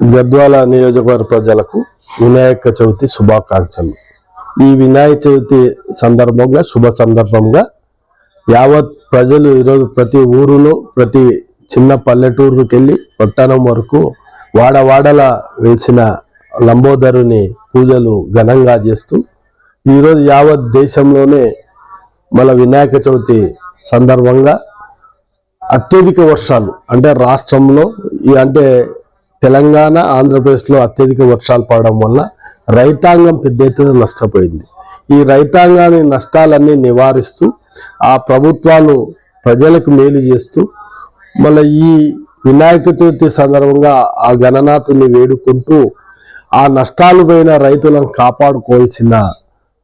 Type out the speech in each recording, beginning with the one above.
గద్వాల నియోజకవర్గ ప్రజలకు వినాయక చవితి శుభాకాంక్షలు. ఈ వినాయక చవితి సందర్భంగా శుభ సందర్భంగా యావత్ ప్రజలు ఈరోజు ప్రతి ఊరులో ప్రతి చిన్న పల్లెటూరుకి వెళ్ళి పట్టణం వరకు వాడవాడల వెలిసిన లంబోదరుని పూజలు ఘనంగా చేస్తూ ఈరోజు యావత్ దేశంలోనే మన వినాయక చవితి సందర్భంగా అత్యధిక వర్షాలు అంటే రాష్ట్రంలో ఈ అంటే తెలంగాణ ఆంధ్రప్రదేశ్లో అత్యధిక వర్షాలు పడడం వల్ల రైతాంగం పెద్ద ఎత్తున నష్టపోయింది. ఈ రైతాంగాన్ని నష్టాలన్నీ నివారిస్తూ ఆ ప్రభుత్వాలు ప్రజలకు మేలు చేస్తూ మళ్ళీ ఈ వినాయక చవితి సందర్భంగా ఆ గణనాథుని వేడుకుంటూ ఆ నష్టాలు పోయిన రైతులను కాపాడుకోవాల్సిన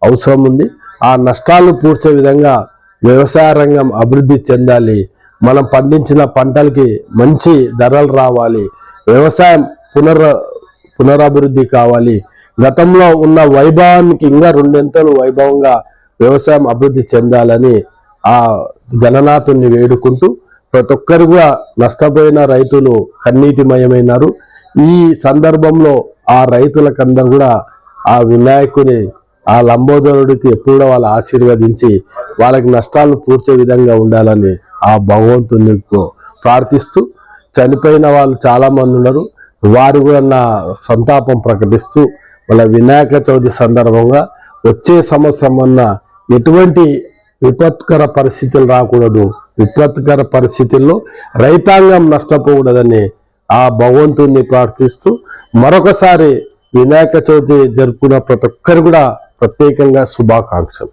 అవసరం ఉంది. ఆ నష్టాలు పూడ్చే విధంగా వ్యవసాయ రంగం అభివృద్ధి చెందాలి. మనం పండించిన పంటలకి మంచి ధరలు రావాలి. వ్యవసాయం పునర్ పునరాభివృద్ధి కావాలి. గతంలో ఉన్న వైభవానికి ఇంకా రెండెంతలు వైభవంగా వ్యవసాయం అభివృద్ధి చెందాలని ఆ గణనాథుని వేడుకుంటూ ప్రతి ఒక్కరుగా నష్టపోయిన రైతులు కన్నీటిమయమైనారు. ఈ సందర్భంలో ఆ రైతులకందరూ కూడా ఆ వినాయకుని ఆ లంబోదరుడికి ఎప్పుడు కూడా వాళ్ళు ఆశీర్వదించి వాళ్ళకి నష్టాలు పూడ్చే విధంగా ఉండాలని ఆ భగవంతుని ప్రార్థిస్తూ చనిపోయిన వాళ్ళు చాలా మంది ఉన్నారు. వారు కూడా నా సంతాపం ప్రకటిస్తూ వాళ్ళ వినాయక చవితి సందర్భంగా వచ్చే సంవత్సరం అన్న ఎటువంటి విపత్కర పరిస్థితులు రాకూడదు. విపత్కర పరిస్థితుల్లో రైతాంగం నష్టపోకూడదని ఆ భగవంతుణ్ణి ప్రార్థిస్తూ మరొకసారి వినాయక చవితి జరుపుకున్న ప్రతి ఒక్కరు కూడా ప్రత్యేకంగా శుభాకాంక్షలు.